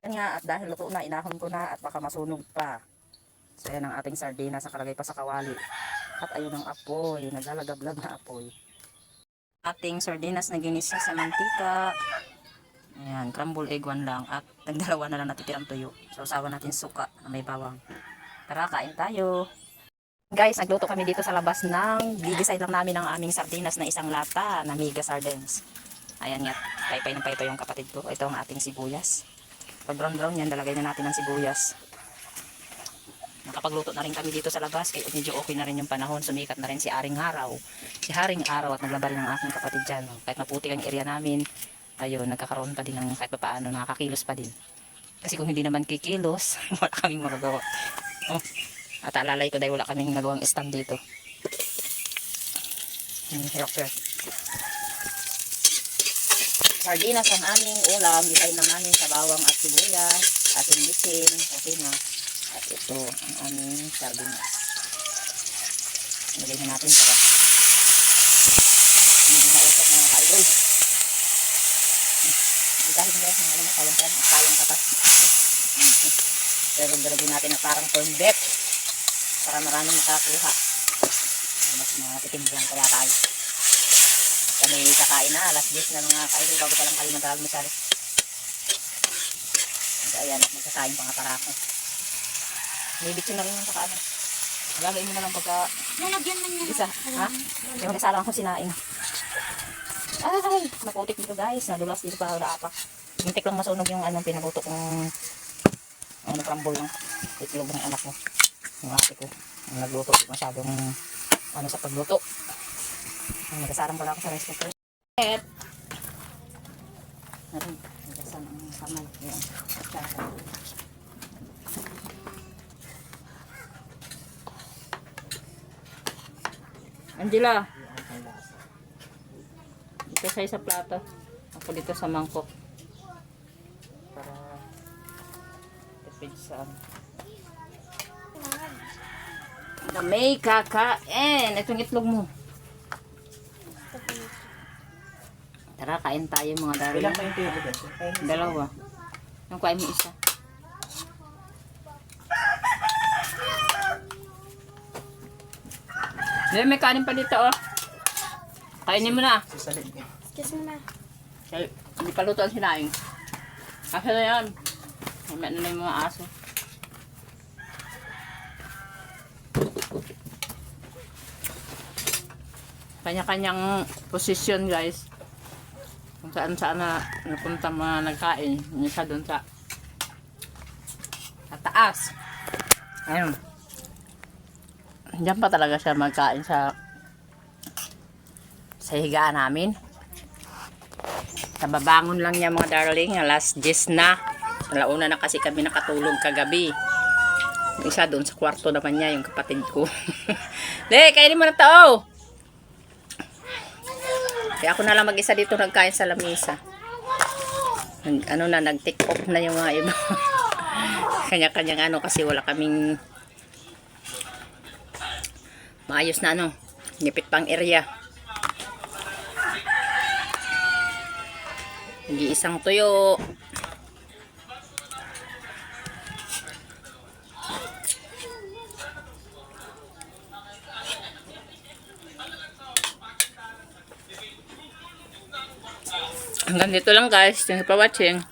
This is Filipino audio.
Nga, at dahil luto na, inahon ko na at baka masunog pa. So yan ang ating sardinas na kalagay pa sa kawali. At ayun ang apoy, naglalagablab na apoy. Ating sardinas na ginisa sa mantika. Ayan, crumble egg one lang. At nagdalawa na lang natitirang tuyo. So usawa natin suka na may bawang. Tara, kain tayo. Guys, nagluto kami dito sa labas ng gigisay lang namin ang aming sardinas na isang lata na mega sardines. Ayan nga, paypay ng paypay yung kapatid ko. Ito ang ating sibuyas. Pag brown brown yan, lalagay na natin ang sibuyas. Nakapagluto na rin kami dito sa labas. Kaya medyo okay na rin yung panahon. Sumikat na rin si Aring Araw. Si Haring Araw at naglaba rin ang aking kapatid dyan. Kahit maputi ang area namin, ayun, nagkakaroon pa din ng kahit pa paano, nakakakilos pa din. Kasi kung hindi naman kikilos, wala kaming magagawa. Oh. At alalay ko dahil wala kaming nagawang stand dito. Hmm, hirap hirap. Sardinas ang aming ulam. Isay na namin sa bawang at sibuyas. At bitin. Okay na. At ito ang aming sardinas. Nilagay na natin para hindi mausok mga kaidol. Kahit hindi ako kayang kan, kayang katas. Pero dalagin natin na parang corn beef para maraming makakuha. Mas matikim lang kaya tayo. Kami kakain na, alas 10 na mga kaidol bago pa lang kayo mag-almusal. So ayan, magkakain pa nga para ako. May bitsin na rin yung pakaano. Lagay mo na lang pagka Lalagyan man niya. isa. Ha? Yung nasalang ko sinain. Ay, naputik dito guys. Nadulas dito pa wala pa. Hintik lang masunog yung anong pinaguto kong ano crumble lang. Itlog ng anak ko. Yung ate ko. Nagluto. Masyadong ano sa pagluto. Nagkasarang pala ako sa rice cooker. Et. Narin. Nagkasan ang kamay. Yan. Angela. Dito sa isa plato. Ako dito sa mangkok. Para tipid sa ano. Na may kakain. Itong itlog mo. Tara, kain tayo mga darling. Ilang tuyo ko dyan? Dalawa. Yung kain mo isa. Dahil may kanin pa dito, oh. Kainin mo na. Sasalit niya. Excuse me na. Kaya, hindi pa luto ang sinaing. Kasi na yan. May ano na yung mga aso. Kanya-kanyang posisyon guys. Saan saan na napunta mga nagkain. Yung isa doon sa sa taas. Ayun. Diyan pa talaga siya magkain sa sa higaan namin. Nababangon lang niya mga darling. Alas 10 na. Alauna na kasi kami nakatulog kagabi. Yung isa doon sa kwarto naman niya, yung kapatid ko. De, kainin mo na to. Kaya ako na lang mag-isa dito nagkain sa lamisa. Nag, ano na, nag-take off na yung mga iba. Kanya-kanyang ano kasi wala kaming maayos na ano, nipit pang area. Nag-iisang tuyo. Hanggang dito lang guys. Thank you for watching.